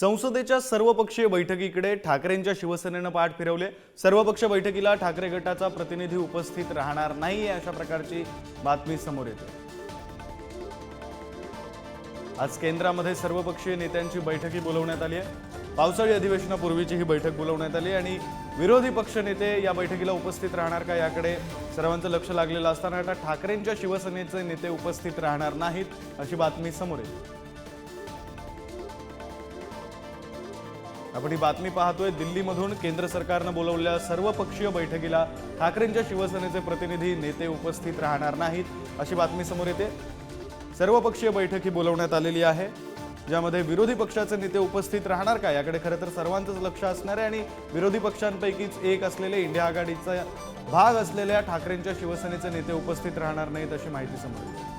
संसदेच्या सर्वपक्षीय बैठकीकडे ठाकरेंच्या शिवसेनेनं पाठ फिरवले. सर्वपक्ष बैठकीला ठाकरे गटाचा प्रतिनिधी उपस्थित राहणार नाही अशा प्रकारची बातमी समोर येते. आज केंद्रामध्ये सर्वपक्षीय नेत्यांची बैठकी बोलवण्यात आली आहे. पावसाळी अधिवेशनापूर्वीची ही बैठक बोलवण्यात आली आणि विरोधी पक्षनेते या बैठकीला उपस्थित राहणार का याकडे सर्वांचं लक्ष लागलेलं असताना आता ठाकरेंच्या शिवसेनेचे नेते उपस्थित राहणार नाहीत अशी बातमी समोर येते. आपण ही बातमी पाहतोय. दिल्लीमधून केंद्र सरकारनं बोलवलेल्या सर्वपक्षीय बैठकीला ठाकरेंच्या शिवसेनेचे प्रतिनिधी नेते उपस्थित राहणार नाहीत अशी बातमी समोर येते. सर्वपक्षीय बैठकी बोलवण्यात आलेली आहे. ज्यामध्ये विरोधी पक्षाचे नेते उपस्थित राहणार का? याकडे खरं तर सर्वांचंच लक्ष असणार आहे आणि विरोधी पक्षांपैकीच एक असलेले इंडिया आघाडीचा भाग असलेल्या ठाकरेंच्या शिवसेनेचे नेते उपस्थित राहणार नाहीत अशी माहिती समोर येते.